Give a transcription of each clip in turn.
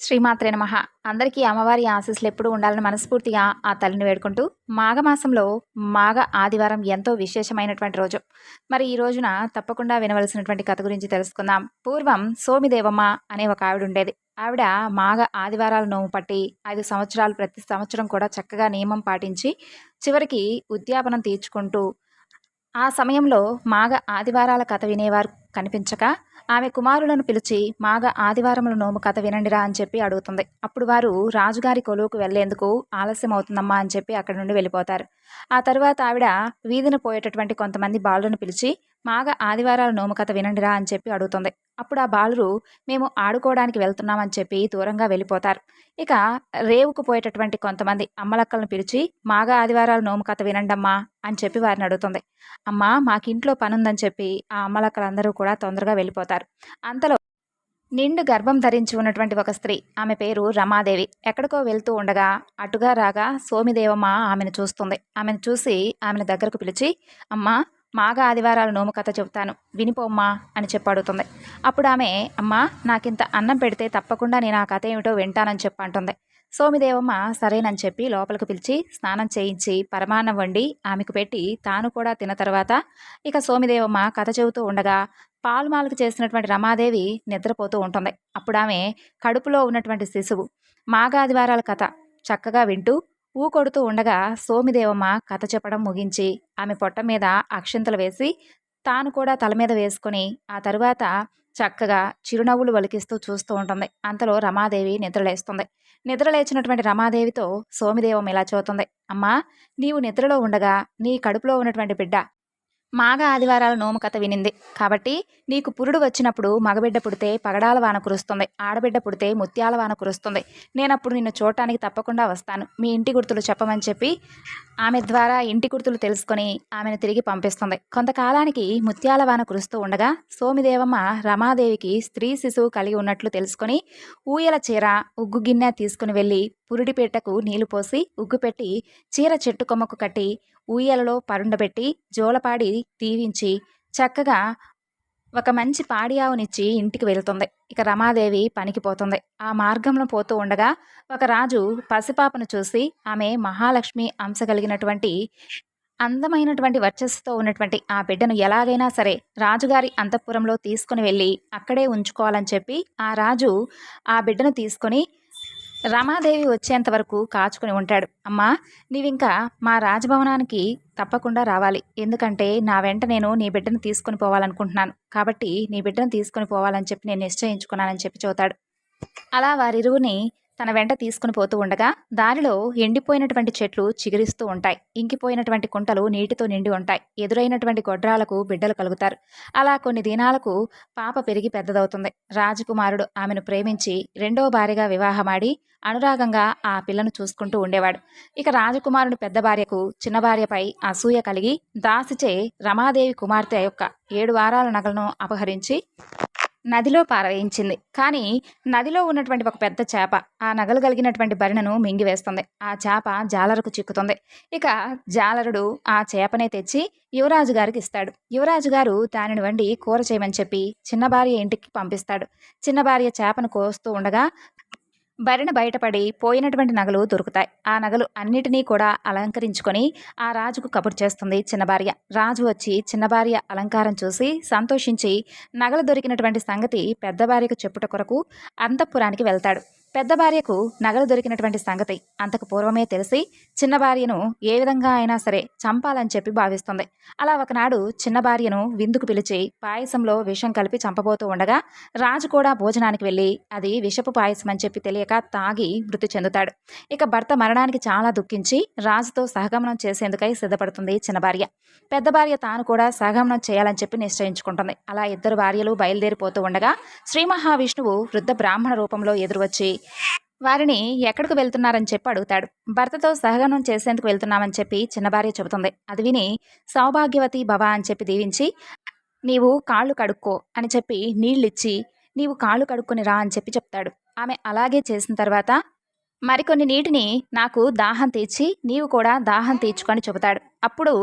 శ్రీమాత్రే నమ. అందరికీ అమ్మవారి ఆశీస్సులు ఎప్పుడూ ఉండాలని మనస్ఫూర్తిగా ఆ తల్లిని వేడుకుంటూ మాఘమాసంలో మాఘ ఆదివారం ఎంతో విశేషమైనటువంటి రోజు. మరి ఈ రోజున తప్పకుండా వినవలసినటువంటి కథ గురించి తెలుసుకుందాం. పూర్వం సోమిదేవమ్మ అనే ఒక ఆవిడ ఉండేది. ఆవిడ మాఘ ఆదివారాల నోము పట్టి ఐదు సంవత్సరాలు ప్రతి సంవత్సరం కూడా చక్కగా నియమం పాటించి చివరికి ఉద్యాపనం తీర్చుకుంటూ ఆ సమయంలో మాగ ఆదివారాల కథ వినేవారు కనిపించక ఆమె కుమారులను పిలిచి మాగ ఆదివారముల నోము కథ వినండిరా అని చెప్పి అడుగుతుంది. అప్పుడు వారు రాజుగారి కొలువుకు వెళ్ళేందుకు ఆలస్యం అవుతుందమ్మా అని చెప్పి అక్కడి నుండి వెళ్ళిపోతారు. ఆ తర్వాత ఆవిడ వీధిన పోయేటటువంటి కొంతమంది బాలులను పిలిచి మాగ ఆదివారాల నోము కథ వినండిరా అని చెప్పి అడుగుతుంది. అప్పుడు ఆ బాలురు మేము ఆడుకోవడానికి వెళ్తున్నామని చెప్పి దూరంగా వెళ్ళిపోతారు. ఇక రేవుకు పోయేటటువంటి కొంతమంది అమ్మలక్కలను పిలిచి మాగ ఆదివారాల నోము కథ వినండమ్మా అని చెప్పి వారిని అడుగుతుంది. అమ్మా మాకింట్లో పనుందని చెప్పి ఆ అమ్మలక్కలందరూ కూడా తొందరగా వెళ్ళిపోతారు. అంతలో నిండు గర్భం ధరించి ఉన్నటువంటి ఒక స్త్రీ ఆమె పేరు రమాదేవి ఎక్కడికో వెళ్తూ ఉండగా అటుగా రాగా సోమిదేవమ్మ ఆమెను చూస్తుంది. ఆమెను చూసి ఆమెను దగ్గరకు పిలిచి అమ్మా మాఘ ఆదివారాలు నోము కథ చెబుతాను. వినిపోమ్మా అని చెప్పడుతుంది అప్పుడు ఆమె అమ్మా నాకింత అన్నం పెడితే తప్పకుండా నేను ఆ కథ ఏమిటో వింటానని చెప్పి అంటుంది. సోమిదేవమ్మ సరేనని చెప్పి లోపలికి పిలిచి స్నానం చేయించి పరమాన్నం వండి ఆమెకు పెట్టి తాను కూడా తిన్న తర్వాత ఇక సోమిదేవమ్మ కథ చెబుతూ ఉండగా పాలుమాలకు చేసినటువంటి రమాదేవి నిద్రపోతూ ఉంటుంది. అప్పుడు ఆమె కడుపులో ఉన్నటువంటి శిశువు. మాగాదివారాల కథ చక్కగా వింటూ ఊ కొడుతూ ఉండగా సోమిదేవమ్మ కథ చెప్పడం ముగించి ఆమె పొట్ట మీద అక్షింతలు వేసి తాను కూడా తల మీద వేసుకొని ఆ తరువాత చక్కగా చిరునవ్వులు వలికిస్తూ చూస్తూ ఉంటుంది. అంతలో రమాదేవి నిద్రలేస్తుంది. నిద్రలేచినటువంటి రమాదేవితో సోమిదేవం ఇలా చూతుంది అమ్మా నీవు నిద్రలో ఉండగా నీ కడుపులో ఉన్నటువంటి బిడ్డ మాఘ ఆదివారాల నోము కథ వినింది. కాబట్టి నీకు పురుడు వచ్చినప్పుడు మగబిడ్డ పుడితే పగడాల వాన కురుస్తుంది. ఆడబిడ్డ పుడితే ముత్యాల వాన కురుస్తుంది. నేనప్పుడు నిన్ను చూడటానికి తప్పకుండా వస్తాను. మీ ఇంటి గుర్తులు చెప్పమని చెప్పి ఆమె ద్వారా ఇంటి గుర్తులు తెలుసుకొని ఆమెను తిరిగి పంపిస్తుంది. కొంతకాలానికి ముత్యాల వాన కురుస్తూ ఉండగా సోమిదేవమ్మ రమాదేవికి స్త్రీ శిశువు కలిగి ఉన్నట్లు తెలుసుకొని ఊయల చీర ఉగ్గు గిన్నె తీసుకుని వెళ్ళి పురుడిపేటకు నీళ్ళు పోసి ఉగ్గు పెట్టి చీర చెట్టు కొమ్మకు కట్టి ఊయలలో పరుండబెట్టి జోలపాడి దీవించి చక్కగా ఒక మంచి పాడి ఆవునిచ్చి ఇంటికి వెళ్తుంది. ఇక రమాదేవి పనికి పోతుంది ఆ మార్గంలో పోతూ ఉండగా ఒక రాజు పసిపాపను చూసి ఆమె మహాలక్ష్మి అంశ కలిగినటువంటి అందమైనటువంటి వర్చస్సుతో ఉన్నటువంటి ఆ బిడ్డను ఎలాగైనా సరే రాజుగారి అంతఃపురంలో తీసుకుని వెళ్ళి అక్కడే ఉంచుకోవాలని చెప్పి ఆ రాజు ఆ బిడ్డను తీసుకొని రమాదేవి వచ్చేంత వరకు కాచుకుని ఉంటాడు. అమ్మా నీవింకా మా రాజభవనానికి తప్పకుండా రావాలి. ఎందుకంటే నా వెంట నేను నీ బిడ్డను తీసుకుని పోవాలనుకుంటున్నాను. కాబట్టి నీ బిడ్డను తీసుకుని పోవాలని చెప్పి నేను నిశ్చయించుకున్నానని చెప్పి చూతాడు అలా వారిరువుని తన వెంట తీసుకుని పోతూ ఉండగా దారిలో ఎండిపోయినటువంటి చెట్లు చిగురిస్తూ ఉంటాయి. ఇంకిపోయినటువంటి కుంటలు నీటితో నిండి ఉంటాయి. ఎదురైనటువంటి గొడ్రాలకు బిడ్డలు కలుగుతారు. అలా కొన్ని దినాలకు పాప పెరిగి పెద్దదవుతుంది. రాజకుమారుడు ఆమెను ప్రేమించి రెండో భార్యగా వివాహమాడి అనురాగంగా ఆ పిల్లను చూసుకుంటూ ఉండేవాడు. ఇక రాజకుమారుని పెద్ద భార్యకు చిన్న భార్యపై అసూయ కలిగి దాసిచే రమాదేవి కుమార్తె యొక్క ఏడు వారాల నగలను అపహరించి నదిలో పారవేయించింది. కానీ నదిలో ఉన్నటువంటి ఒక పెద్ద చేప ఆ నగలు కలిగినటువంటి భరిణను మింగివేస్తుంది ఆ చేప జాలరుకు చిక్కుతుంది. ఇక జాలరుడు ఆ చేపనే తెచ్చి యువరాజు గారికి ఇస్తాడు. యువరాజు గారు దానిని వండి కూర చేయమని చెప్పి చిన్న భార్య ఇంటికి పంపిస్తాడు. చిన్న భార్య చేపను కోస్తూ ఉండగా భరిణ బయటపడి పోయినటువంటి నగలు దొరుకుతాయి. ఆ నగలు అన్నిటినీ కూడా అలంకరించుకొని ఆ రాజుకు కబురు చేస్తుంది చిన్న భార్య. రాజు వచ్చి చిన్న భార్య అలంకారం చూసి సంతోషించి నగలు దొరికినటువంటి సంగతి పెద్ద భార్యకు చెప్పుట కొరకు అంతఃపురానికి వెళ్తాడు. పెద్ద భార్యకు నగలు దొరికినటువంటి సంగతి అంతకు పూర్వమే తెలిసి చిన్న భార్యను ఏ విధంగా అయినా సరే చంపాలని చెప్పి భావిస్తుంది. అలా ఒకనాడు చిన్న భార్యను విందుకు పిలిచి పాయసంలో విషం కలిపి చంపబోతూ ఉండగా రాజు కూడా భోజనానికి వెళ్ళి అది విషపు పాయసం అని చెప్పి తెలియక తాగి మృతి చెందుతాడు. ఇక భర్త మరణానికి చాలా దుఃఖించి రాజుతో సహగమనం చేసేందుకై సిద్ధపడుతుంది చిన్న భార్య. పెద్ద భార్య తాను కూడా సహగమనం చేయాలని చెప్పి నిశ్చయించుకుంటుంది. అలా ఇద్దరు భార్యలు బయలుదేరిపోతూ ఉండగా శ్రీ మహావిష్ణువు వృద్ధ బ్రాహ్మణ రూపంలో ఎదురువచ్చి వారిని ఎక్కడికి వెళ్తున్నారని చెప్పి అడుగుతాడు. భర్తతో సహగమనం చేసేందుకు వెళ్తున్నామని చెప్పి చిన్న భార్య చెబుతుంది. అది విని సౌభాగ్యవతి భవ అని చెప్పి దీవించి నీవు కాళ్ళు కడుక్కో అని చెప్పి నీళ్ళిచ్చి నీవు కాళ్ళు కడుక్కొని రా అని చెప్పి చెప్తాడు. ఆమె అలాగే చేసిన తర్వాత మరికొన్ని నీటిని నాకు దాహం తీర్చి నీవు కూడా దాహం తీర్చుకొని చెబుతాడు. అప్పుడు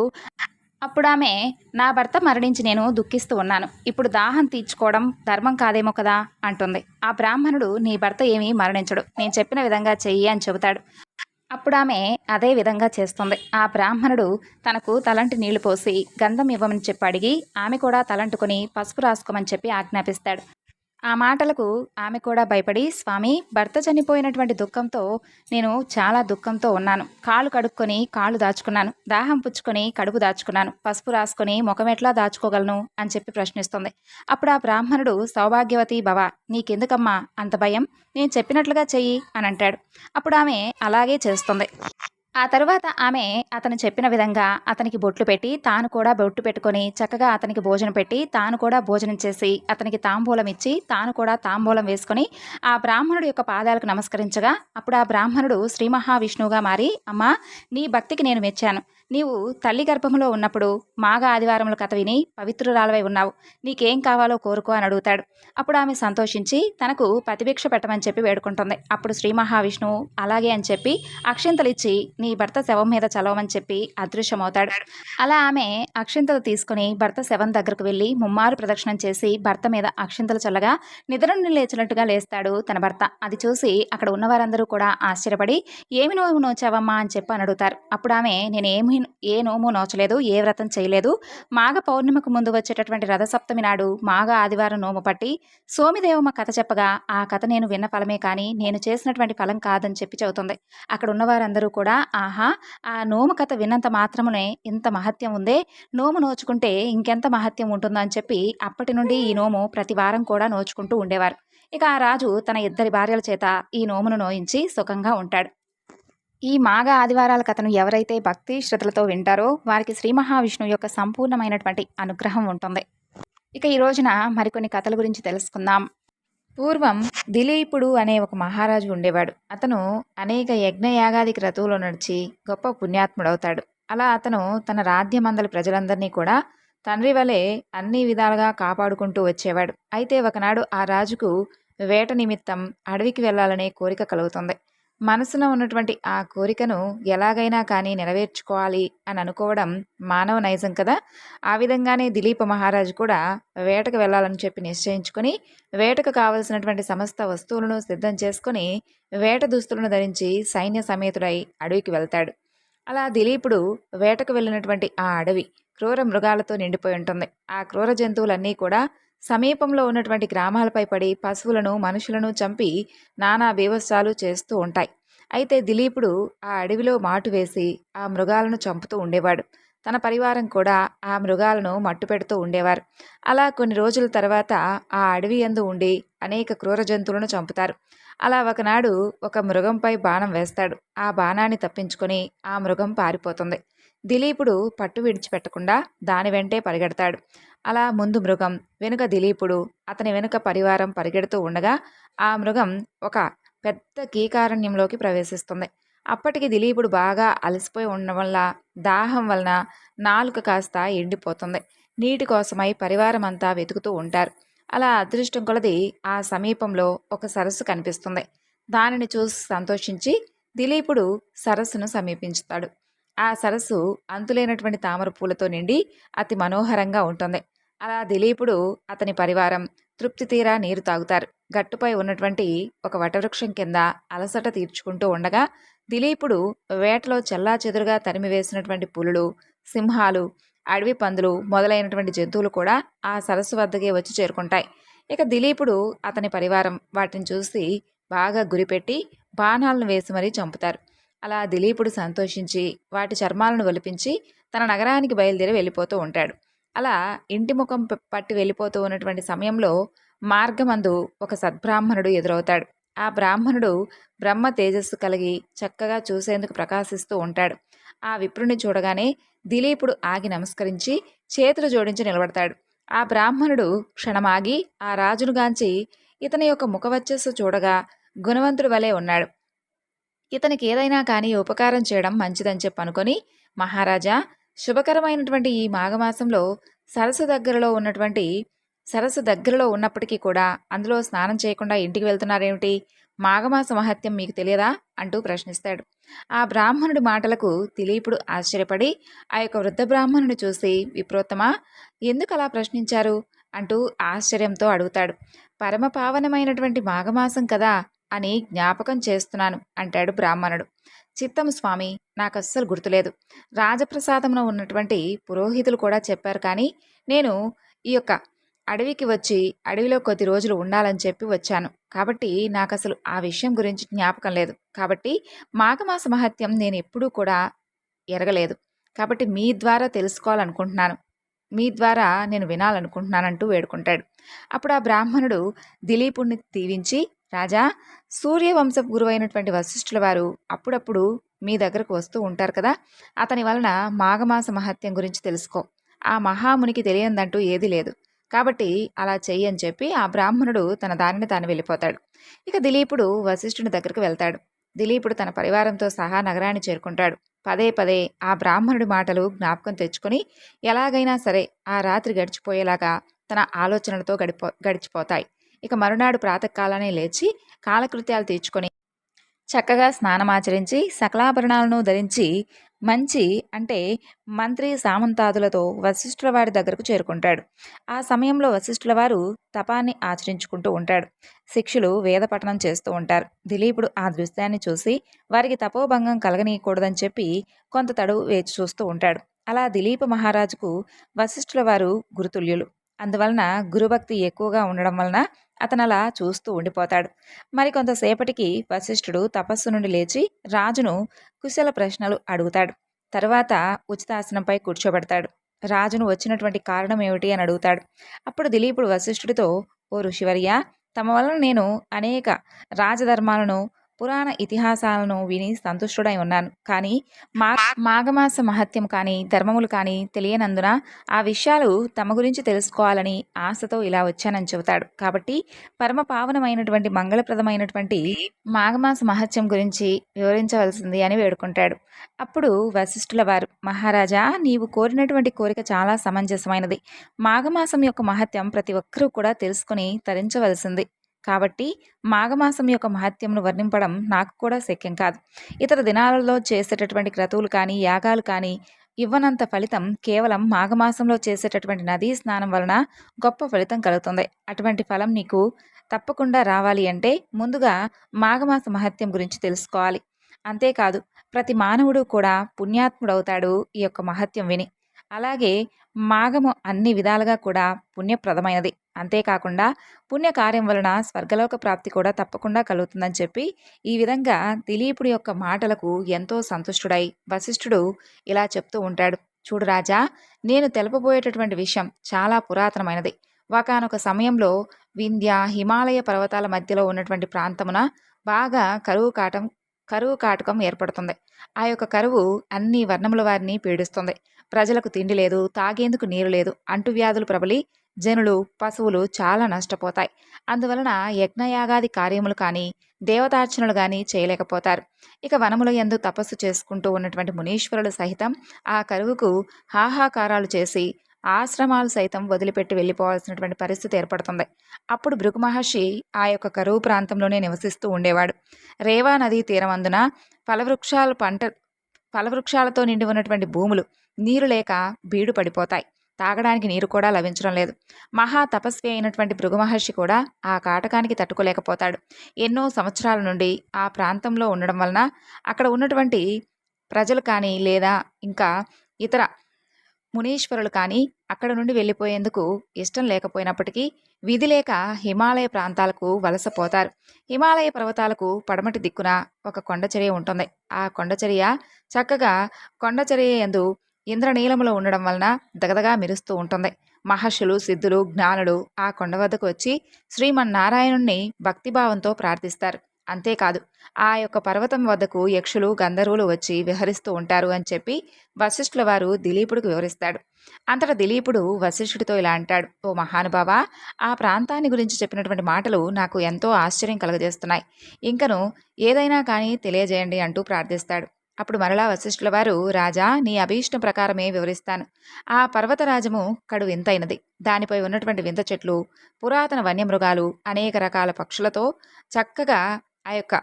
అప్పుడు ఆమె నా భర్త మరణించి నేను దుఃఖిస్తూ ఉన్నాను. ఇప్పుడు దాహం తీర్చుకోవడం ధర్మం కాదేమో కదా? అంటుంది. ఆ బ్రాహ్మణుడు నీ భర్త ఏమీ మరణించడు. నేను చెప్పిన విధంగా చెయ్యి అని చెబుతాడు. అప్పుడు ఆమె అదే విధంగా చేస్తుంది. ఆ బ్రాహ్మణుడు తనకు తలంటి నీళ్ళు పోసి గంధం ఇవ్వమని చెప్పి అడిగి ఆమె కూడా తలంటుకొని పసుపు రాసుకోమని చెప్పి ఆజ్ఞాపిస్తాడు. ఆ మాటలకు ఆమె కూడా భయపడి స్వామి భర్త చనిపోయినటువంటి దుఃఖంతో నేను చాలా దుఃఖంతో ఉన్నాను. కాలు కడుక్కొని కాళ్ళు దాచుకున్నాను. దాహం పుచ్చుకొని కడుపు దాచుకున్నాను. పసుపు రాసుకొని ముఖం ఎట్లా దాచుకోగలను? అని చెప్పి ప్రశ్నిస్తుంది. అప్పుడు ఆ బ్రాహ్మణుడు సౌభాగ్యవతి భవ నీకెందుకమ్మా అంత భయం? నేను చెప్పినట్లుగా చెయ్యి అని అంటాడు. అప్పుడు ఆమె అలాగే చేస్తుంది. ఆ తరువాత ఆమె అతను చెప్పిన విధంగా అతనికి బొట్లు పెట్టి తాను కూడా బొట్టు పెట్టుకొని చక్కగా అతనికి భోజనం పెట్టి తాను కూడా భోజనం చేసి అతనికి తాంబూలం ఇచ్చి తాను కూడా తాంబూలం వేసుకొని ఆ బ్రాహ్మణుడు యొక్క పాదాలకు నమస్కరించగా అప్పుడు ఆ బ్రాహ్మణుడు శ్రీ మహావిష్ణువుగా మారి అమ్మా నీ భక్తికి నేను మెచ్చాను. నీవు తల్లి గర్భంలో ఉన్నప్పుడు మాగ ఆదివారముల కథ విని పవిత్రురాలవై ఉన్నావు. నీకేం కావాలో కోరుకో అని అడుగుతాడు. అప్పుడు ఆమె సంతోషించి తనకు ప్రతిభిక్ష పెట్టమని చెప్పి వేడుకుంటుంది. అప్పుడు శ్రీ మహావిష్ణువు అలాగే అని చెప్పి అక్షింతలిచ్చి నీ భర్త శవం మీద చలవమని చెప్పి అదృశ్యమవుతాడు. అలా ఆమె అక్షింతలు తీసుకుని భర్త శవం దగ్గరకు వెళ్ళి ముమ్మారు ప్రదక్షిణం చేసి భర్త మీద అక్షింతలు చల్లగా నిద్ర నుండి లేచినట్టుగా లేస్తాడు తన భర్త. అది చూసి అక్కడ ఉన్నవారందరూ కూడా ఆశ్చర్యపడి ఏమి నోము నోచావమ్మా? అని చెప్పి అని అడుగుతారు. అప్పుడు ఆమె నేను ఏ నోము నోచలేదు ఏ వ్రతం చేయలేదు. మాఘ పౌర్ణిమకు ముందు వచ్చేటటువంటి రథసప్తమి నాడు మాఘ ఆదివారం నోము పట్టి సోమిదేవమ్మ కథ చెప్పగా ఆ కథ నేను విన్న ఫలమే కానీ నేను చేసినటువంటి ఫలం కాదని చెప్పి చెబుతుంది. అక్కడ ఉన్నవారందరూ కూడా ఆహా ఆ నోము కథ విన్నంత మాత్రమునే ఇంత మహత్యం ఉందే. నోము నోచుకుంటే ఇంకెంత మహత్యం ఉంటుందో అని చెప్పి అప్పటి నుండి ఈ నోము ప్రతి వారం కూడా నోచుకుంటూ ఉండేవారు. ఇక ఆ రాజు తన ఇద్దరి భార్యల చేత ఈ నోమును నోయించి సుఖంగా ఉంటాడు. ఈ మాఘ ఆదివారాల కథను ఎవరైతే భక్తి శ్రద్ధలతో వింటారో వారికి శ్రీ మహావిష్ణువు యొక్క సంపూర్ణమైనటువంటి అనుగ్రహం ఉంటుంది. ఇక ఈ రోజున మరికొన్ని కథల గురించి తెలుసుకుందాం. పూర్వం దిలీపుడు అనే ఒక మహారాజు ఉండేవాడు. అతను అనేక యజ్ఞయాగాది క్రతువులు నడిచి గొప్ప పుణ్యాత్ముడవుతాడు. అలా అతను తన రాధ్యమందలి ప్రజలందరినీ కూడా తండ్రి వలె అన్ని విధాలుగా కాపాడుకుంటూ వచ్చేవాడు. అయితే ఒకనాడు ఆ రాజుకు వేట నిమిత్తం అడవికి వెళ్ళాలనే కోరిక కలుగుతుంది. మనసున ఉన్నటువంటి ఆ కోరికను ఎలాగైనా కానీ నెరవేర్చుకోవాలి అని అనుకోవడం మానవ నైజం కదా. ఆ విధంగానే దిలీప మహారాజు కూడా వేటకు వెళ్ళాలని చెప్పి నిశ్చయించుకొని వేటకు కావలసినటువంటి సమస్త వస్తువులను సిద్ధం చేసుకొని వేట దుస్తులను ధరించి సైన్య సమేతుడై అడవికి వెళ్తాడు. అలా దిలీపుడు వేటకు వెళ్ళినటువంటి ఆ అడవి క్రూర మృగాలతో నిండిపోయి ఉంటుంది. ఆ క్రూర జంతువులన్నీ కూడా సమీపంలో ఉన్నటువంటి గ్రామాలపై పడి పశువులను మనుషులను చంపి నానా బీభత్సాలు చేస్తూ ఉంటాయి. అయితే దిలీపుడు ఆ అడవిలో మాటు వేసి ఆ మృగాలను చంపుతూ ఉండేవాడు. తన పరివారం కూడా ఆ మృగాలను మట్టు పెడుతూ ఉండేవారు. అలా కొన్ని రోజుల తర్వాత ఆ అడవి ఎందు ఉండి అనేక క్రూర జంతువులను చంపుతారు. అలా ఒకనాడు ఒక మృగంపై బాణం వేస్తాడు. ఆ బాణాన్ని తప్పించుకొని ఆ మృగం పారిపోతుంది. దిలీపుడు పట్టు విడిచిపెట్టకుండా దాని వెంటే పరిగెడతాడు. అలా ముందు మృగం వెనుక దిలీపుడు అతని వెనుక పరివారం పరిగెడుతూ ఉండగా ఆ మృగం ఒక పెద్ద కీకారణ్యంలోకి ప్రవేశిస్తుంది. అప్పటికి దిలీపుడు బాగా అలసిపోయి ఉండడం వల్ల దాహం వలన నాలుక కాస్త ఎండిపోతుంది. నీటి కోసమై పరివారం అంతా వెతుకుతూ ఉంటారు. అలా అదృష్టం కొలది ఆ సమీపంలో ఒక సరస్సు కనిపిస్తుంది. దానిని చూసి సంతోషించి దిలీపుడు సరస్సును సమీపించుతాడు. ఆ సరస్సు అంతులేనటువంటి తామర పూలతో నిండి అతి మనోహరంగా ఉంటుంది. అలా దిలీపుడు అతని పరివారం తృప్తి తీరా నీరు తాగుతారు. గట్టుపై ఉన్నటువంటి ఒక వటవృక్షం కింద అలసట తీర్చుకుంటూ ఉండగా దిలీపుడు వేటలో చెల్లా చెదురుగా తరిమివేసినటువంటి పులులు సింహాలు అడవి పందులు మొదలైనటువంటి జంతువులు కూడా ఆ సరస్సు వద్దకే వచ్చి చేరుకుంటాయి. ఇక దిలీపుడు అతని పరివారం వాటిని చూసి బాగా గురిపెట్టి బాణాలను వేసి మరీ చంపుతారు. అలా దిలీపుడు సంతోషించి వాటి చర్మాలను ఒలిపించి తన నగరానికి బయలుదేరి వెళ్ళిపోతూ ఉంటాడు. అలా ఇంటి ముఖం పట్టి వెళ్ళిపోతూ ఉన్నటువంటి సమయంలో మార్గమందు ఒక సద్బ్రాహ్మణుడు ఎదురవుతాడు. ఆ బ్రాహ్మణుడు బ్రహ్మ తేజస్సు కలిగి చక్కగా చూసేందుకు ప్రకాశిస్తూ ఉంటాడు. ఆ విప్రుని చూడగానే దిలీపుడు ఆగి నమస్కరించి చేతులు జోడించి నిలబడతాడు. ఆ బ్రాహ్మణుడు క్షణమాగి ఆ రాజునుగాంచి ఇతని యొక్క ముఖవచ్చస్సు చూడగా గుణవంతుడు వలె ఉన్నాడు. ఇతనికి ఏదైనా కానీ ఉపకారం చేయడం మంచిదని చెప్పి అనుకొని మహారాజా శుభకరమైనటువంటి ఈ మాఘమాసంలో సరస్సు దగ్గరలో ఉన్నటువంటి సరస్సు దగ్గరలో ఉన్నప్పటికీ కూడా అందులో స్నానం చేయకుండా ఇంటికి వెళ్తున్నారేమిటి? మాఘమాస మహత్యం మీకు తెలియదా? అంటూ ప్రశ్నిస్తాడు. ఆ బ్రాహ్మణుడి మాటలకు దిలీపుడు ఆశ్చర్యపడి ఆ యొక్క వృద్ధ బ్రాహ్మణుడు చూసి విప్రోత్తమా ఎందుకు అలా ప్రశ్నించారు? అంటూ ఆశ్చర్యంతో అడుగుతాడు. పరమ పావనమైనటువంటి మాఘమాసం కదా అని జ్ఞాపకం చేస్తున్నాను అంటాడు బ్రాహ్మణుడు. చిత్తం స్వామి నాకు అస్సలు గుర్తులేదు. రాజప్రసాదంలో ఉన్నటువంటి పురోహితులు కూడా చెప్పారు కానీ నేను ఈ యొక్క అడవికి వచ్చి అడవిలో కొద్ది రోజులు ఉండాలని చెప్పి వచ్చాను. కాబట్టి నాకు అసలు ఆ విషయం గురించి జ్ఞాపకం లేదు. కాబట్టి మాఘమాస మహత్యం నేను ఎప్పుడూ కూడా ఎరగలేదు. కాబట్టి మీ ద్వారా తెలుసుకోవాలనుకుంటున్నాను. మీ ద్వారా నేను వినాలనుకుంటున్నానంటూ వేడుకుంటాడు. అప్పుడు ఆ బ్రాహ్మణుడు దిలీపుణ్ణి దీవించి రాజా సూర్యవంశపు గురువైనటువంటి వశిష్ఠుల వారు అప్పుడప్పుడు మీ దగ్గరకు వస్తూ ఉంటారు కదా. అతని వలన మాఘమాస మహత్యం గురించి తెలుసుకో. ఆ మహామునికి తెలియందంటూ ఏదీ లేదు. కాబట్టి అలా చెయ్యి అని చెప్పి ఆ బ్రాహ్మణుడు తన దారిని తాను వెళ్ళిపోతాడు. ఇక దిలీపుడు వశిష్ఠుని దగ్గరికి వెళ్తాడు. దిలీపుడు తన పరివారంతో సహా నగరాన్ని చేరుకుంటాడు. పదే పదే ఆ బ్రాహ్మణుడి మాటలు జ్ఞాపకం తెచ్చుకొని ఎలాగైనా సరే ఆ రాత్రి గడిచిపోయేలాగా తన ఆలోచనలతో గడిపో గడిచిపోతాయి. ఇక మరునాడు ప్రాతకాలనే లేచి కాలకృత్యాలు తీర్చుకొని చక్కగా స్నానమాచరించి సకలాభరణాలను ధరించి మంచి అంటే మంత్రి సామంతాదులతో వశిష్ఠుల వారి దగ్గరకు చేరుకుంటాడు. ఆ సమయంలో వశిష్ఠుల వారు తపాన్ని ఆచరించుకుంటూ ఉంటాడు. శిక్షులు వేద పఠనం చేస్తూ ఉంటారు. దిలీపుడు ఆ దృశ్యాన్ని చూసి వారికి తపోభంగం కలగనీయకూడదని చెప్పి కొంత తడువు వేచి చూస్తూ ఉంటాడు. అలా దిలీప మహారాజుకు వశిష్ఠుల వారు గురుతుల్యులు. అందువలన గురుభక్తి ఎక్కువగా ఉండడం వలన అతను అలా చూస్తూ ఉండిపోతాడు. మరి కొంతసేపటికి వశిష్ఠుడు తపస్సు నుండి లేచి రాజును కుశల ప్రశ్నలు అడుగుతాడు. తర్వాత ఉచితాసనంపై కూర్చోబెడతాడు. రాజును వచ్చినటువంటి కారణం ఏమిటి అని అడుగుతాడు. అప్పుడు దిలీపుడు వశిష్ఠుడితో ఓ ఋషివర్య తమ వలన నేను అనేక రాజధర్మాలను పురాణ ఇతిహాసాలను విని సంతుష్టుడై ఉన్నాను. కానీ మా మాఘమాస మహత్యం కానీ ధర్మములు కానీ తెలియనందున ఆ విషయాలు తమ గురించి తెలుసుకోవాలని ఆశతో ఇలా వచ్చానని చెబుతాడు. కాబట్టి పరమ పావనమైనటువంటి మంగళప్రదమైనటువంటి మాఘమాస మహత్యం గురించి వివరించవలసింది అని వేడుకుంటాడు. అప్పుడు వశిష్ఠుల వారు మహారాజా నీవు కోరినటువంటి కోరిక చాలా సమంజసమైనది. మాఘమాసం యొక్క మహత్యం ప్రతి ఒక్కరూ కూడా తెలుసుకుని తరించవలసింది. కాబట్టి మాఘమాసం యొక్క మహత్యంను వర్ణింపడం నాకు కూడా శక్యం కాదు. ఇతర దినాలలో చేసేటటువంటి క్రతువులు కానీ యాగాలు కానీ ఇవ్వనంత ఫలితం కేవలం మాఘమాసంలో చేసేటటువంటి నదీ స్నానం వలన గొప్ప ఫలితం కలుగుతుంది. అటువంటి ఫలం నీకు తప్పకుండా రావాలి అంటే ముందుగా మాఘమాస మహత్యం గురించి తెలుసుకోవాలి. అంతేకాదు ప్రతి మానవుడు కూడా పుణ్యాత్ముడవుతాడు ఈ యొక్క మహత్యం విని. అలాగే మాఘము అన్ని విధాలుగా కూడా పుణ్యప్రదమైనది. అంతేకాకుండా పుణ్యకార్యం వలన స్వర్గలోక ప్రాప్తి కూడా తప్పకుండా కలుగుతుందని చెప్పి ఈ విధంగా దిలీపుడి యొక్క మాటలకు ఎంతో సంతుష్టుడై వశిష్ఠుడు ఇలా చెప్తూ ఉంటాడు. చూడు రాజా నేను తెలపబోయేటటువంటి విషయం చాలా పురాతనమైనది. ఒకనొక సమయంలో వింధ్య హిమాలయ పర్వతాల మధ్యలో ఉన్నటువంటి ప్రాంతమున బాగా కరువు కాటం కరువు కాటకం ఏర్పడుతుంది. ఆ యొక్క కరువు అన్ని వర్ణముల వారిని పీడిస్తుంది. ప్రజలకు తిండి లేదు తాగేందుకు నీరు లేదు అంటువ్యాధులు ప్రబలి జనులు పశువులు చాలా నష్టపోతాయి. అందువలన యజ్ఞయాగాది కార్యములు కానీ దేవతార్చనలు కానీ చేయలేకపోతారు. ఇక వనముల ఎందు తపస్సు చేసుకుంటూ ఉన్నటువంటి మునీశ్వరులు సహితం ఆ కరువుకు హాహాకారాలు చేసి ఆశ్రమాలు సైతం వదిలిపెట్టి వెళ్ళిపోవాల్సినటువంటి పరిస్థితి ఏర్పడుతుంది. అప్పుడు భృగు మహర్షి ఆ యొక్క కరువు ప్రాంతంలోనే నివసిస్తూ ఉండేవాడు. రేవా నదీ తీరమందున ఫలవృక్షాలు పంట ఫలవృక్షాలతో నిండి ఉన్నటువంటి భూములు నీరు లేక బీడు పడిపోతాయి. తాగడానికి నీరు కూడా లభించడం లేదు. మహా తపస్వి అయినటువంటి భృగు మహర్షి కూడా ఆ కాటకానికి తట్టుకోలేకపోతాడు. ఎన్నో సంవత్సరాల నుండి ఆ ప్రాంతంలో ఉండడం వలన అక్కడ ఉన్నటువంటి ప్రజలు కానీ లేదా ఇంకా ఇతర మునీశ్వరులు కానీ అక్కడ నుండి వెళ్ళిపోయేందుకు ఇష్టం లేకపోయినప్పటికీ విధి లేక హిమాలయ ప్రాంతాలకు వలసపోతారు హిమాలయ పర్వతాలకు పడమటి దిక్కున ఒక కొండచర్య ఉంటుంది. ఆ కొండచర్య చక్కగా కొండచర్య ఎందు ఇంద్రనీలములో ఉండడం వలన దగదగా మెరుస్తూ ఉంటుంది. మహర్షులు సిద్ధులు జ్ఞానులు ఆ కొండ వద్దకు వచ్చి శ్రీమన్నారాయణుణ్ణి భక్తిభావంతో ప్రార్థిస్తారు. అంతేకాదు ఆ యొక్క పర్వతం వద్దకు యక్షులు గంధర్వులు వచ్చి విహరిస్తూ ఉంటారు అని చెప్పి వశిష్ఠుల వారు దిలీపుడికి వివరిస్తాడు. అంతటా దిలీపుడు వశిష్ఠుడితో ఇలా అంటాడు ఓ మహానుభావ ఆ ప్రాంతాన్ని గురించి చెప్పినటువంటి మాటలు నాకు ఎంతో ఆశ్చర్యం కలుగజేస్తున్నాయి. ఇంకను ఏదైనా కానీ తెలియజేయండి అంటూ ప్రార్థిస్తాడు. అప్పుడు మరలా వశిష్ఠుల వారు రాజా నీ అభీష్టం ప్రకారమే వివరిస్తాను. ఆ పర్వతరాజము కడు వింతైనది. దానిపై ఉన్నటువంటి వింత చెట్లు పురాతన వన్యమృగాలు అనేక రకాల పక్షులతో చక్కగా ఆ యొక్క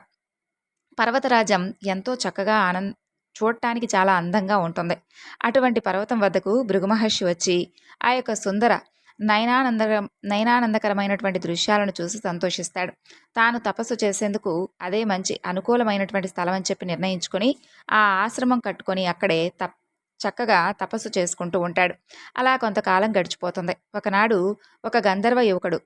పర్వతరాజం ఎంతో చక్కగా ఆనంద చూడటానికి చాలా అందంగా ఉంటుంది. అటువంటి పర్వతం వద్దకు భృగుమహర్షి వచ్చి ఆ యొక్క సుందర నయనానంద నయనానందకరమైనటువంటి దృశ్యాలను చూసి సంతోషిస్తాడు. తాను తపస్సు చేసేందుకు అదే మంచి అనుకూలమైనటువంటి స్థలం అని చెప్పి నిర్ణయించుకొని ఆ ఆశ్రమం కట్టుకొని అక్కడే తప్ చక్కగా తపస్సు చేసుకుంటూ ఉంటాడు. అలా కొంతకాలం గడిచిపోతుంది. ఒకనాడు ఒక గంధర్వ యువకుడు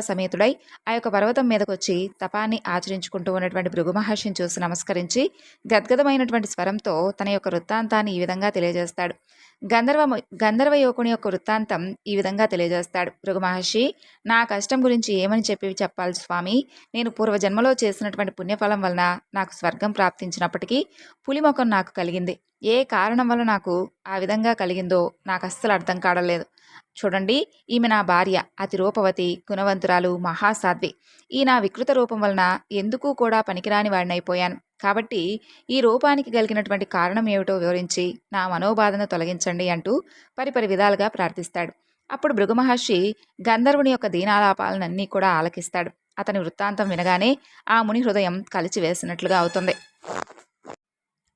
సమేతుడై ఆ యొక్క పర్వతం మీదకొచ్చి తపాన్ని ఆచరించుకుంటూ ఉన్నటువంటి భృగు మహర్షిని చూసి నమస్కరించి గద్గదమైనటువంటి స్వరంతో తన యొక్క వృత్తాంతాన్ని ఈ విధంగా తెలియజేస్తాడు. గంధర్వ గంధర్వ యువకుని యొక్క వృత్తాంతం ఈ విధంగా తెలియజేస్తాడు. భృగు మహర్షి నా కష్టం గురించి ఏమని చెప్పి చెప్పాలి స్వామి? నేను పూర్వజన్మలో చేసినటువంటి పుణ్యఫలం వలన నాకు స్వర్గం ప్రాప్తించినప్పటికీ పులిముఖం నాకు కలిగింది. ఏ కారణం వల్ల నాకు ఆ విధంగా కలిగిందో నాకు అస్సలు అర్థం కాడలేదు చూడండి ఈమె నా భార్య అతి రూపవతి గుణవంతురాలు మహాసాధ్వి. ఈ నా వికృత రూపం వలన ఎందుకు కూడా పనికిరాని వాడినైపోయాను. కాబట్టి ఈ రూపానికి కలిగినటువంటి కారణం ఏమిటో వివరించి నా మనోబాధను తొలగించండి అంటూ పరిపరి విధాలుగా ప్రార్థిస్తాడు. అప్పుడు భృగుమహర్షి గంధర్వుని యొక్క దీనాలాపాలనన్నీ కూడా ఆలకిస్తాడు. అతని వృత్తాంతం వినగానే ఆ ముని హృదయం కలిచి వేసినట్లుగా అవుతుంది.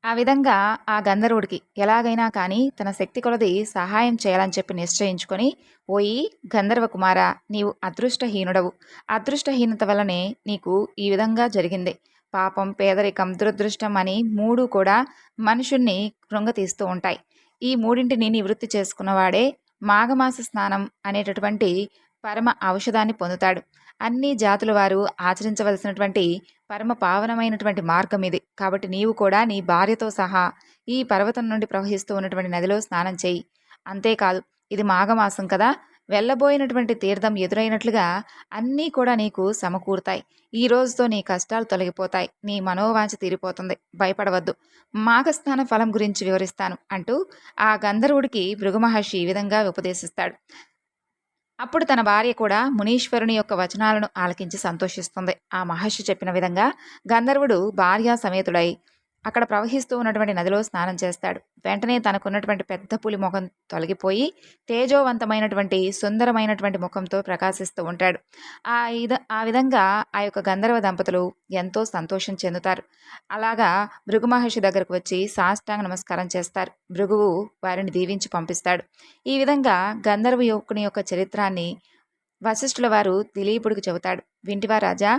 ఆ విధంగా ఆ గంధర్వుడికి ఎలాగైనా కానీ తన శక్తి కొలది సహాయం చేయాలని చెప్పి నిశ్చయించుకొని ఓయి గంధర్వ కుమార నీవు అదృష్టహీనుడవు. అదృష్టహీనత వల్లనే నీకు ఈ విధంగా జరిగింది. పాపం పేదరికం దురదృష్టం అని మూడు కూడా మనుషుణ్ణి కృంగతీస్తూ ఉంటాయి. ఈ మూడింటిని నివృత్తి చేసుకున్నవాడే మాఘమాస స్నానం అనేటటువంటి పరమ ఔషధాన్ని పొందుతాడు. అన్ని జాతుల వారు ఆచరించవలసినటువంటి పరమ పావనమైనటువంటి మార్గం ఇది. కాబట్టి నీవు కూడా నీ భార్యతో సహా ఈ పర్వతం నుండి ప్రవహిస్తూ ఉన్నటువంటి నదిలో స్నానం చేయి. అంతేకాదు ఇది మాఘమాసం కదా వెళ్ళబోయినటువంటి తీర్థం ఎదురైనట్లుగా అన్నీ కూడా నీకు సమకూరుతాయి. ఈ రోజుతో నీ కష్టాలు తొలగిపోతాయి. నీ మనోవాంఛ తీరిపోతుంది. భయపడవద్దు. మాఘస్నాన ఫలం గురించి వివరిస్తాను అంటూ ఆ గంధర్వుడికి భృగుమహర్షి ఈ విధంగా ఉపదేశిస్తాడు. అప్పుడు తన భార్య కూడా మునీశ్వరుని యొక్క వచనాలను ఆలకించి సంతోషిస్తుంది. ఆ మహర్షి చెప్పిన విధంగా గంధర్వుడు భార్య సమేతుడై అక్కడ ప్రవహిస్తూ ఉన్నటువంటి నదిలో స్నానం చేస్తాడు. వెంటనే తనకున్నటువంటి పెద్ద పులి ముఖం తొలగిపోయి తేజోవంతమైనటువంటి సుందరమైనటువంటి ముఖంతో ప్రకాశిస్తూ ఉంటాడు. ఆ ఇద ఆ విధంగా ఆ యొక్క గంధర్వ దంపతులు ఎంతో సంతోషం చెందుతారు. అలాగా భృగు మహర్షి దగ్గరకు వచ్చి సాష్టాంగ నమస్కారం చేస్తారు. భృగువు వారిని దీవించి పంపిస్తాడు. ఈ విధంగా గంధర్వ యువకుని యొక్క చరిత్రాన్ని వశిష్ఠుల వారు దిలీపుడికి చెబుతాడు. వింటివా రాజా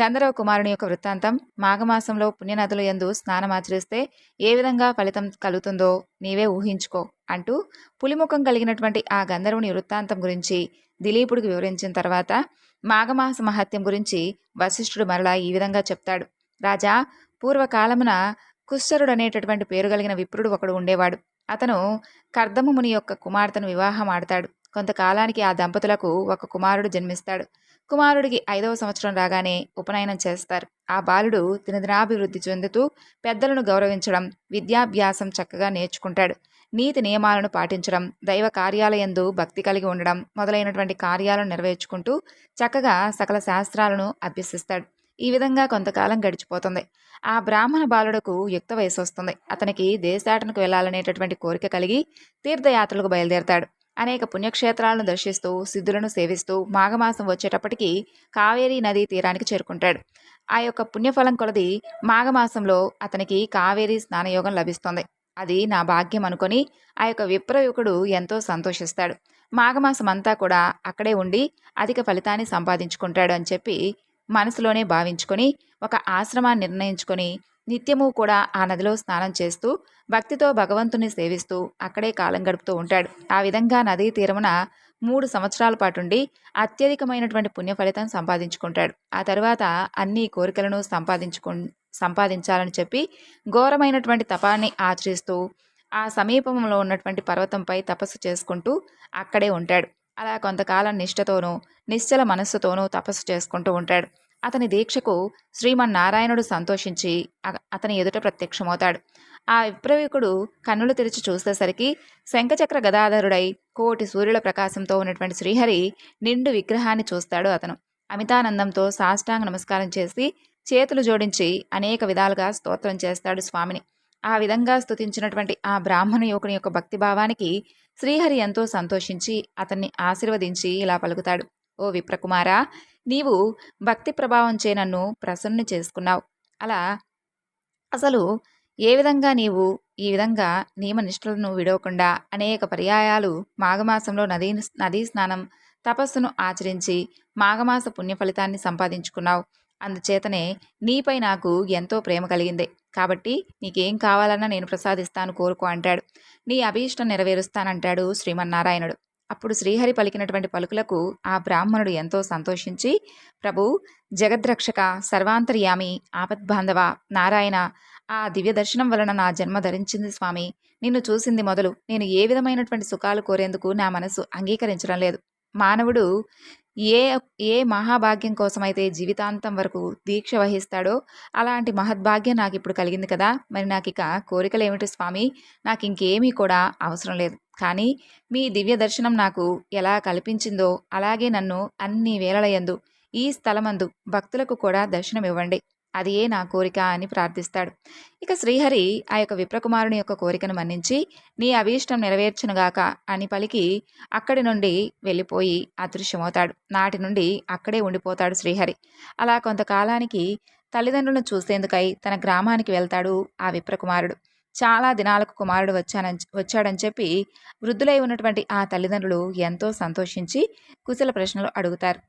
గంధర్వ కుమారుని యొక్క వృత్తాంతం మాఘమాసంలో పుణ్యనదుల ఎందు స్నానమాచరిస్తే ఏ విధంగా ఫలితం కలుగుతుందో నీవే ఊహించుకో అంటూ పులిముఖం కలిగినటువంటి ఆ గంధర్వుని వృత్తాంతం గురించి దిలీపుడికి వివరించిన తర్వాత మాఘమాస మహత్యం గురించి వశిష్ఠుడు మరలా ఈ విధంగా చెప్తాడు. రాజా పూర్వకాలమున కుశ్చరుడు అనేటటువంటి పేరు కలిగిన విప్రుడు ఒకడు ఉండేవాడు. అతను కర్దము ముని యొక్క కుమార్తెను వివాహం ఆడతాడు. కొంతకాలానికి ఆ దంపతులకు ఒక కుమారుడు జన్మిస్తాడు. కుమారుడికి ఐదవ సంవత్సరం రాగానే ఉపనయనం చేస్తారు. ఆ బాలుడు దినదినాభివృద్ధి చెందుతూ పెద్దలను గౌరవించడం విద్యాభ్యాసం చక్కగా నేర్చుకుంటాడు. నీతి నియమాలను పాటించడం దైవ కార్యాలయందు భక్తి కలిగి ఉండడం మొదలైనటువంటి కార్యాలను నెరవేర్చుకుంటూ చక్కగా సకల శాస్త్రాలను అభ్యసిస్తాడు. ఈ విధంగా కొంతకాలం గడిచిపోతుంది. ఆ బ్రాహ్మణ బాలుడకు యుక్త వయసు వస్తుంది. అతనికి దేశాటనకు వెళ్ళాలనేటటువంటి కోరిక కలిగి తీర్థయాత్రలకు బయలుదేరతాడు. అనేక పుణ్యక్షేత్రాలను దర్శిస్తూ సిద్ధులను సేవిస్తూ మాఘమాసం వచ్చేటప్పటికి కావేరీ నదీ తీరానికి చేరుకుంటాడు. ఆ యొక్క పుణ్యఫలం కొలది మాఘమాసంలో అతనికి కావేరీ స్నానయోగం లభిస్తుంది. అది నా భాగ్యం అనుకొని ఆ యొక్క విప్రయుకుడు ఎంతో సంతోషిస్తాడు. మాఘమాసం అంతా కూడా అక్కడే ఉండి అధిక ఫలితాన్ని సంపాదించుకుంటాడు అని చెప్పి మనసులోనే భావించుకొని ఒక ఆశ్రమాన్ని నిర్ణయించుకొని నిత్యము కూడా ఆ నదిలో స్నానం చేస్తూ భక్తితో భగవంతుని సేవిస్తూ అక్కడే కాలం గడుపుతూ ఉంటాడు. ఆ విధంగా నదీ తీరమున మూడు సంవత్సరాల పాటుండి అత్యధికమైనటువంటి పుణ్య ఫలితం సంపాదించుకుంటాడు. ఆ తర్వాత అన్ని కోరికలను సంపాదించుకు సంపాదించాలని చెప్పి ఘోరమైనటువంటి తపాన్ని ఆచరిస్తూ ఆ సమీపంలో ఉన్నటువంటి పర్వతంపై తపస్సు చేసుకుంటూ అక్కడే ఉంటాడు. అలా కొంతకాలం నిష్ఠతోనూ నిశ్చల మనస్సుతోనూ తపస్సు చేసుకుంటూ ఉంటాడు. అతని దీక్షకు శ్రీమన్నారాయణుడు సంతోషించి అతని ఎదుట ప్రత్యక్షమవుతాడు. ఆ విప్రవీకుడు కన్నులు తెరిచి చూసేసరికి శంఖచక్ర గదాధరుడై కోటి సూర్యుల ప్రకాశంతో ఉన్నటువంటి శ్రీహరి నిండు విగ్రహాన్ని చూస్తాడు అతను. అమితానందంతో సాష్టాంగ నమస్కారం చేసి చేతులు జోడించి అనేక విధాలుగా స్తోత్రం చేస్తాడు స్వామిని. ఆ విధంగా స్తుతించినటువంటి ఆ బ్రాహ్మణ యువకుని యొక్క భక్తిభావానికి శ్రీహరి ఎంతో సంతోషించి అతన్ని ఆశీర్వదించి ఇలా పలుకుతాడు. ఓ విప్రకుమారా నీవు భక్తి ప్రభావంచే నన్ను ప్రసన్న చేసుకున్నావు. అలా అసలు ఏ విధంగా నీవు ఈ విధంగా నియమనిష్టలను విడవకుండా అనేక పర్యాయాలు మాఘమాసంలో నదీ నదీ స్నానం తపస్సును ఆచరించి మాఘమాస పుణ్య ఫలితాన్ని సంపాదించుకున్నావు. అందుచేతనే నీపై నాకు ఎంతో ప్రేమ కలిగింది. కాబట్టి నీకేం కావాలన్నా నేను ప్రసాదిస్తాను కోరుకో అంటాడు. నీ అభీష్టం నెరవేరుస్తానంటాడు శ్రీమన్నారాయణుడు. అప్పుడు శ్రీహరి పలికినటువంటి పలుకులకు ఆ బ్రాహ్మణుడు ఎంతో సంతోషించి ప్రభు జగద్రక్షక సర్వాంతర్యామి ఆపద్బాంధవ నారాయణ ఆ దివ్య దర్శనం వలన నా జన్మ ధరించింది స్వామి. నిన్ను చూసింది మొదలు. నేను ఏ విధమైనటువంటి సుఖాలు కోరేందుకు నా మనసు అంగీకరించడం లేదు. మానవుడు ఏ ఏ మహాభాగ్యం కోసమైతే జీవితాంతం వరకు దీక్ష వహిస్తాడో అలాంటి మహద్భాగ్యం నాకు ఇప్పుడు కలిగింది కదా! మరి నాకు ఇక కోరికలు ఏమిటి స్వామి? నాకు ఇంకేమీ కూడా అవసరం లేదు. కానీ మీ దివ్య దర్శనం నాకు ఎలా కల్పించిందో అలాగే నన్ను అన్ని వేళలయందు ఈ స్థలమందు భక్తులకు కూడా దర్శనం ఇవ్వండి అది ఏ నా కోరిక అని ప్రార్థిస్తాడు. ఇక శ్రీహరి ఆ యొక్క విప్రకుమారుని యొక్క కోరికను మన్నించి నీ అభీష్టం నెరవేర్చునుగాక అని పలికి అక్కడి నుండి వెళ్ళిపోయి అదృశ్యమవుతాడు. నాటి నుండి అక్కడే ఉండిపోతాడు శ్రీహరి. అలా కొంతకాలానికి తల్లిదండ్రులను చూసేందుకై తన గ్రామానికి వెళ్తాడు ఆ విప్రకుమారుడు. చాలా దినాలకు కుమారుడు వచ్చానని వచ్చాడని చెప్పి వృద్ధులై ఉన్నటువంటి ఆ తల్లిదండ్రులు ఎంతో సంతోషించి కుశల ప్రశ్నలు అడుగుతారు.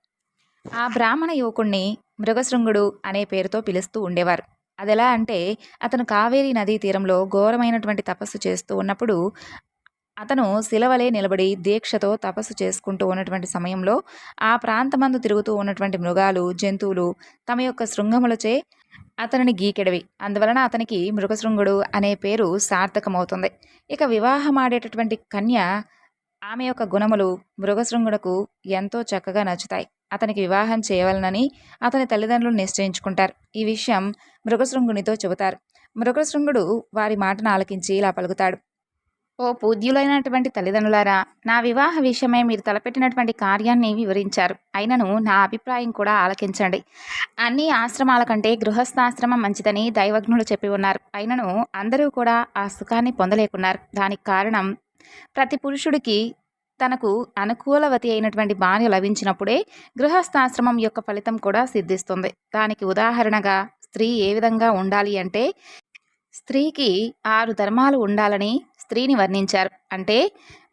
ఆ బ్రాహ్మణ యువకుణ్ణి మృగశృంగుడు అనే పేరుతో పిలుస్తూ ఉండేవారు. అదెలా అంటే అతను కావేరీ నదీ తీరంలో ఘోరమైనటువంటి తపస్సు చేస్తూ ఉన్నప్పుడు అతను శిలవలే నిలబడి దీక్షతో తపస్సు చేసుకుంటూ ఉన్నటువంటి సమయంలో ఆ ప్రాంతమందు తిరుగుతూ ఉన్నటువంటి మృగాలు జంతువులు తమ యొక్క శృంగములచే అతనిని గీకెడవి. అందువలన అతనికి మృగశృంగుడు అనే పేరు సార్థకమవుతుంది. ఇక వివాహమాడేటటువంటి కన్య ఆమె యొక్క గుణములు మృగశృంగుడకు ఎంతో చక్కగా నచ్చుతాయి. అతనికి వివాహం చేయవలనని అతని తల్లిదండ్రులు నిశ్చయించుకుంటారు. ఈ విషయం మృగశృంగునితో చెబుతారు. మృగశృంగుడు వారి మాటను ఆలకించి ఇలా పలుకుతాడు. ఓ పూజ్యులైనటువంటి తల్లిదండ్రులారా నా వివాహ విషయమై మీరు తలపెట్టినటువంటి కార్యాన్ని వివరించారు. అయినను నా అభిప్రాయం కూడా ఆలకించండి. అన్ని ఆశ్రమాల కంటే గృహస్థాశ్రమం మంచిదని దైవజ్ఞులు చెప్పి ఉన్నారు. అయినను అందరూ కూడా ఆ సుఖాన్ని పొందలేకున్నారు. దానికి కారణం ప్రతి పురుషుడికి తనకు అనుకూలవతి అయినటువంటి భార్య లభించినప్పుడే గృహస్థాశ్రమం యొక్క ఫలితం కూడా సిద్ధిస్తుంది. దానికి ఉదాహరణగా స్త్రీ ఏ విధంగా ఉండాలి అంటే స్త్రీకి ఆరు ధర్మాలు ఉండాలని స్త్రీని వర్ణించారు. అంటే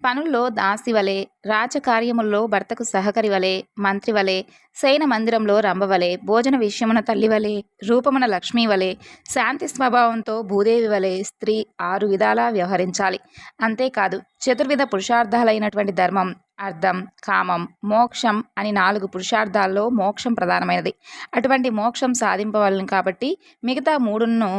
పనుల్లో దాసి వలె రాజకార్యముల్లో భర్తకు సహకరి వలె మంత్రి వలె శయన మందిరంలో రంభవలే భోజన విషయమున తల్లి వలె రూపమున లక్ష్మీ వలె శాంతి స్వభావంతో భూదేవి వలె స్త్రీ ఆరు విధాలా వ్యవహరించాలి. అంతేకాదు చతుర్విధ పురుషార్థాలైనటువంటి ధర్మం అర్థం కామం మోక్షం అని నాలుగు పురుషార్థాల్లో మోక్షం ప్రధానమైనది. అటువంటి మోక్షం సాధింపవలను కాబట్టి మిగతా మూడును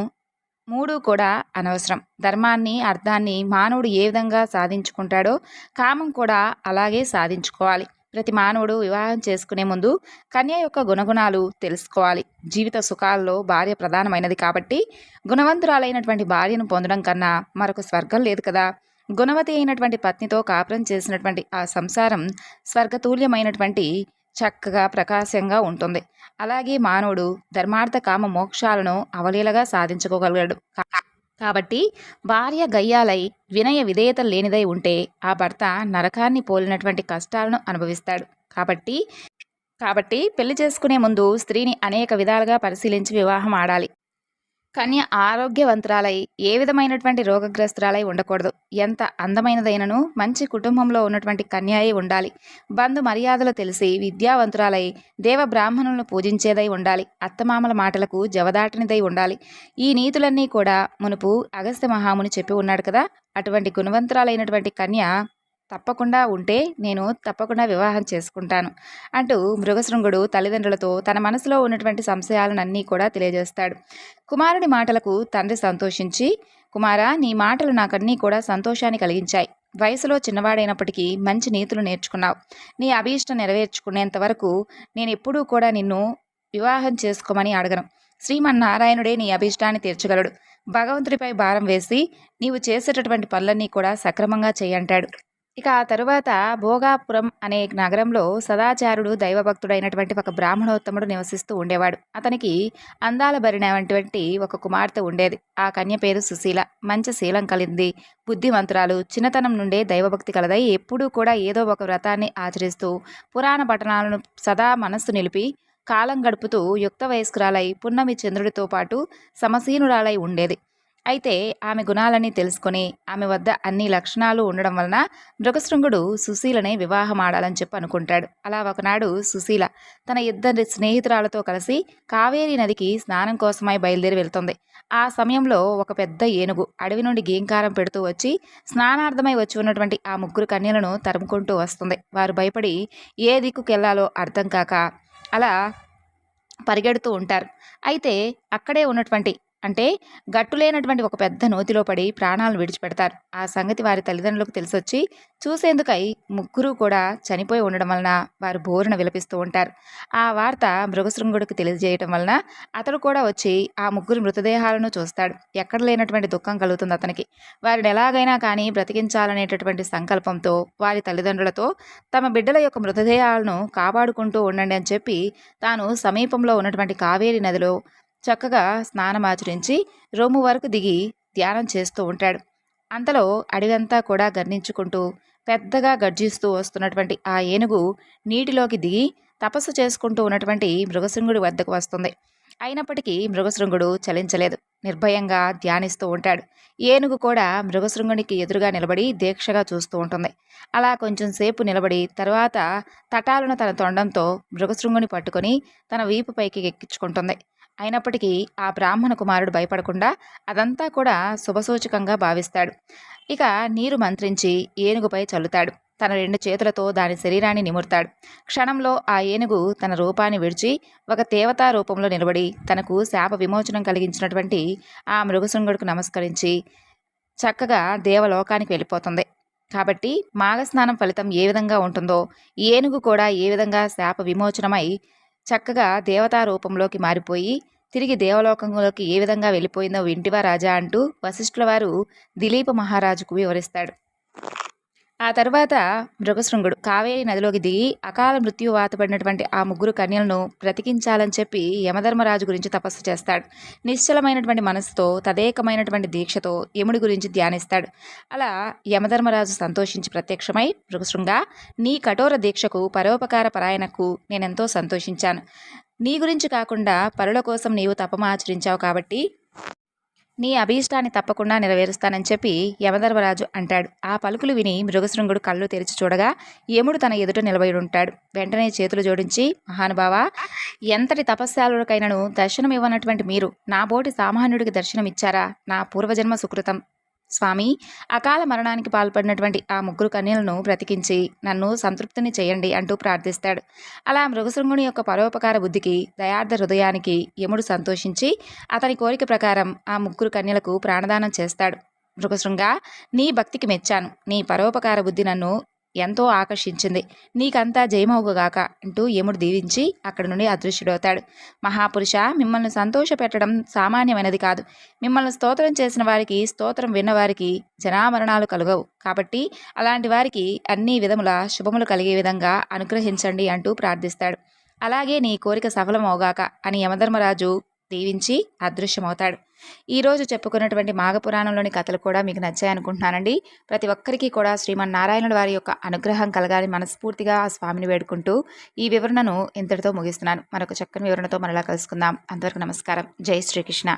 మూడు కూడా అనవసరం. ధర్మాన్ని అర్థాన్ని మానవుడు ఏ విధంగా సాధించుకుంటాడో కామం కూడా అలాగే సాధించుకోవాలి. ప్రతి మానవుడు వివాహం చేసుకునే ముందు కన్య యొక్క గుణగుణాలు తెలుసుకోవాలి. జీవిత సుఖాల్లో భార్య ప్రధానమైనది కాబట్టి గుణవంతురాలైనటువంటి భార్యను పొందడం కన్నా మరొక స్వర్గం లేదు కదా. గుణవతి అయినటువంటి పత్నితో కాపురం చేసినటువంటి ఆ సంసారం స్వర్గతూల్యమైనటువంటి చక్కగా ప్రకాశంగా ఉంటుంది. అలాగే మానవుడు ధర్మార్థ కామ మోక్షాలను అవలీలగా సాధించుకోగలడు కాబట్టి భార్య గయ్యాలై వినయ విధేయత లేనిదై ఉంటే ఆ భర్త నరకాన్ని పోలినటువంటి కష్టాలను అనుభవిస్తాడు. కాబట్టి కాబట్టి పెళ్ళి చేసుకునే ముందు స్త్రీని అనేక విధాలుగా పరిశీలించి వివాహం ఆడాలి. కన్య ఆరోగ్యవంతురాలై ఏ విధమైనటువంటి రోగగ్రస్తురాలై ఉండకూడదు. ఎంత అందమైనదైనను మంచి కుటుంబంలో ఉన్నటువంటి కన్యాయి ఉండాలి. బంధు మర్యాదలు తెలిసి విద్యావంతురాలై దేవ బ్రాహ్మణులను పూజించేదై ఉండాలి. అత్తమామల మాటలకు జవదాటనిదై ఉండాలి. ఈ నీతులన్నీ కూడా మునుపు అగస్త్య మహాముని చెప్పి ఉన్నాడు కదా? అటువంటి గుణవంతురాలైనటువంటి కన్య తప్పకుండా ఉంటే నేను తప్పకుండా వివాహం చేసుకుంటాను అంటూ మృగశృంగుడు తల్లిదండ్రులతో తన మనసులో ఉన్నటువంటి సంశయాలనన్నీ కూడా తెలియజేస్తాడు. కుమారుడి మాటలకు తండ్రి సంతోషించి కుమారా నీ మాటలు నాకన్నీ కూడా సంతోషాన్ని కలిగించాయి. వయసులో చిన్నవాడైనప్పటికీ మంచి నీతులు నేర్చుకున్నావు. నీ అభీష్టం నెరవేర్చుకునేంత వరకు నేను ఎప్పుడూ కూడా నిన్ను వివాహం చేసుకోమని అడగను. శ్రీమన్నారాయణుడే నీ అభీష్టాన్ని తీర్చగలడు. భగవంతుడిపై భారం వేసి నీవు చేసేటటువంటి పనులన్నీ కూడా సక్రమంగా చేయంటాడు. ఇక ఆ తరువాత భోగాపురం అనే నగరంలో సదాచారుడు దైవభక్తుడైనటువంటి ఒక బ్రాహ్మణోత్తముడు నివసిస్తూ ఉండేవాడు. అతనికి అందాల భరినటువంటి ఒక కుమార్తె ఉండేది. ఆ కన్య పేరు సుశీల. మంచి శీలం కలింది. బుద్ధిమంతురాలు. చిన్నతనం నుండే దైవభక్తి కలదై ఎప్పుడూ కూడా ఏదో ఒక వ్రతాన్ని ఆచరిస్తూ పురాణ పట్టణాలను సదా మనస్సు నిలిపి కాలం గడుపుతూ యుక్త వయస్కురాలై పున్నమి చంద్రుడితో పాటు సమసీనురాలై ఉండేది. అయితే ఆమె గుణాలని తెలుసుకొని ఆమె వద్ద అన్ని లక్షణాలు ఉండడం వలన మృగశృంగుడు సుశీలనే వివాహం ఆడాలని చెప్పి అనుకుంటాడు. అలా ఒకనాడు సుశీల తన ఇద్దరి స్నేహితురాలతో కలిసి కావేరీ నదికి స్నానం కోసమై బయలుదేరి వెళ్తుంది. ఆ సమయంలో ఒక పెద్ద ఏనుగు అడవి నుండి గీంకారం పెడుతూ వచ్చి స్నానార్థమై వచ్చి ఉన్నటువంటి ఆ ముగ్గురు కన్యలను తరుముకుంటూ వస్తుంది. వారు భయపడి ఏ దిక్కుకెళ్ళాలో అర్థం కాక అలా పరిగెడుతూ ఉంటారు. అయితే అక్కడే ఉన్నటువంటి అంటే గట్టులేనటువంటి ఒక పెద్ద నోతిలో పడి ప్రాణాలను విడిచిపెడతారు. ఆ సంగతి వారి తల్లిదండ్రులకు తెలిసొచ్చి చూసేందుకై ముగ్గురు కూడా చనిపోయి ఉండడం వలన వారు బోరున విలపిస్తూ ఉంటారు. ఆ వార్త మృగశృంగుడికి తెలియజేయటం వలన అతడు కూడా వచ్చి ఆ ముగ్గురు మృతదేహాలను చూస్తాడు. ఎక్కడ లేనటువంటి దుఃఖం కలుగుతుంది అతనికి. వారిని ఎలాగైనా కానీ బ్రతికించాలనేటటువంటి సంకల్పంతో వారి తల్లిదండ్రులతో తమ బిడ్డల యొక్క మృతదేహాలను కాపాడుకుంటూ ఉండండి అని చెప్పి తాను సమీపంలో ఉన్నటువంటి కావేరి నదిలో చక్కగా స్నానమాచరించి రొమ్ము వరకు దిగి ధ్యానం చేస్తూ ఉంటాడు. అంతలో అడివంతా కూడా గర్ణించుకుంటూ పెద్దగా గర్జిస్తూ వస్తున్నటువంటి ఆ ఏనుగు నీటిలోకి దిగి తపస్సు చేసుకుంటూ ఉన్నటువంటి మృగశృంగుడి వద్దకు వస్తుంది. అయినప్పటికీ మృగశృంగుడు చలించలేదు. నిర్భయంగా ధ్యానిస్తూ ఉంటాడు. ఏనుగు కూడా మృగశృంగునికి ఎదురుగా నిలబడి దీక్షగా చూస్తూ ఉంటుంది. అలా కొంచెం సేపు నిలబడి తర్వాత తటాలను తన తొండంతో మృగశృంగుని పట్టుకొని తన వీపుపైకి ఎక్కించుకుంటుంది. అయినప్పటికీ ఆ బ్రాహ్మణ కుమారుడు భయపడకుండా అదంతా కూడా శుభసూచకంగా భావిస్తాడు. ఇక నీరు మంత్రించి ఏనుగుపై చల్లుతాడు. తన రెండు చేతులతో దాని శరీరాన్ని నిమురుతాడు. క్షణంలో ఆ ఏనుగు తన రూపాన్ని విడిచి ఒక దేవతా రూపంలో నిలబడి తనకు శాప విమోచనం కలిగించినటువంటి ఆ మృగశృంగుడికి నమస్కరించి చక్కగా దేవలోకానికి వెళ్ళిపోతుంది. కాబట్టి మాఘస్నానం ఫలితం ఏ విధంగా ఉంటుందో ఏనుగు కూడా ఏ విధంగా శాప విమోచనమై చక్కగా దేవతా రూపంలోకి మారిపోయి తిరిగి దేవలోకంలోకి ఏ విధంగా వెళ్ళిపోయిందో వింటివా రాజా అంటూ వశిష్ఠుల వారు దిలీప మహారాజుకు వివరిస్తాడు. ఆ తర్వాత మృగశృంగుడు కావేరి నదిలోకి దిగి అకాల మృత్యు వాతపడినటువంటి ఆ ముగ్గురు కన్యలను బ్రతికించాలని చెప్పి యమధర్మరాజు గురించి తపస్సు చేస్తాడు. నిశ్చలమైనటువంటి మనసుతో తదేకమైనటువంటి దీక్షతో యముడి గురించి ధ్యానిస్తాడు. అలా యమధర్మరాజు సంతోషించి ప్రత్యక్షమై మృగశృంగ నీ కఠోర దీక్షకు పరోపకార పరాయణకు నేనెంతో సంతోషించాను. నీ గురించి కాకుండా పరుల కోసం నీవు తపమాచరించావు కాబట్టి నీ అభీష్టాన్ని తప్పకుండా నెరవేరుస్తానని చెప్పి యమధర్మరాజు అంటాడు. ఆ పలుకులు విని మృగశృంగుడు కళ్ళు తెరిచి చూడగా యముడు తన ఎదుట నిలబడి ఉంటాడు. వెంటనే చేతులు జోడించి మహానుభావ ఎంతటి తపస్శాలుడికైనను దర్శనమివ్వనటువంటి మీరు నా బోటి సామాన్యుడికి దర్శనం ఇచ్చారా నా పూర్వజన్మ సుకృతం. స్వామి అకాల మరణానికి పాల్పడినటువంటి ఆ ముగ్గురు కన్యలను బ్రతికించి నన్ను సంతృప్తిని చేయండి అంటూ ప్రార్థిస్తాడు. అలా మృగశృంగుని యొక్క పరోపకార బుద్ధికి దయార్థ హృదయానికి యముడు సంతోషించి అతని కోరిక ప్రకారం ఆ ముగ్గురు కన్యలకు ప్రాణదానం చేస్తాడు. మృగశృంగ నీ భక్తికి మెచ్చాను. నీ పరోపకార బుద్ధి నన్ను ఎంతో ఆకర్షించింది. నీకంతా జయమవుగాక అంటూ యముడు దీవించి అక్కడి నుండి అదృశ్యుడవుతాడు. మహాపురుష మిమ్మల్ని సంతోషపెట్టడం సామాన్యమైనది కాదు. మిమ్మల్ని స్తోత్రం చేసిన వారికి స్తోత్రం విన్నవారికి జనామరణాలు కలుగవు. కాబట్టి అలాంటి వారికి అన్ని విధముల శుభములు కలిగే విధంగా అనుగ్రహించండి అంటూ ప్రార్థిస్తాడు. అలాగే నీ కోరిక సఫలమవుగాక అని యమధర్మరాజు దీవించి అదృశ్యమవుతాడు. ఈరోజు చెప్పుకున్నటువంటి మాఘపురాణంలోని కథలు కూడా మీకు నచ్చాయనుకుంటున్నానండి ప్రతి ఒక్కరికి కూడా శ్రీమన్నారాయణుడు వారి యొక్క అనుగ్రహం కలగాలి మనస్ఫూర్తిగా ఆ స్వామిని వేడుకుంటూ ఈ వివరణను ఇంతటితో ముగిస్తున్నాను. మరొక చక్కని వివరణతో మరలా కలుసుకుందాం. అంతవరకు నమస్కారం. జై శ్రీకృష్ణ.